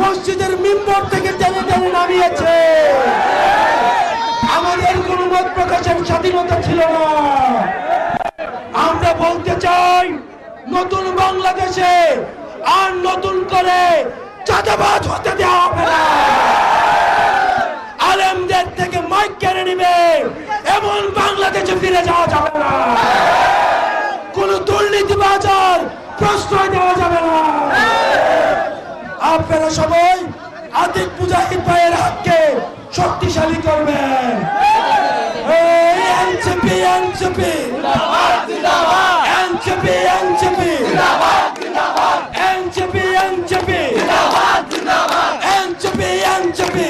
মসজিদের মিম্বর থেকে টেনে টেনে নামিয়েছে। আমাদের কোন মত প্রকাশের স্বাধীনতা ছিল না। আমরা বলতে চাই, নতুন বাংলাদেশে আর নতুন করে চাঁদাবাজ হতে দেওয়া হবে না। আলেমদের থেকে মাইক কেড়ে নিবে, এমন বাংলাদেশে ফিরে যাওয়া যাবে না। আপনারা সবাই আতিক পূজা ভাইয়ের হাতকে শক্তিশালী করবেন। এনসিপি।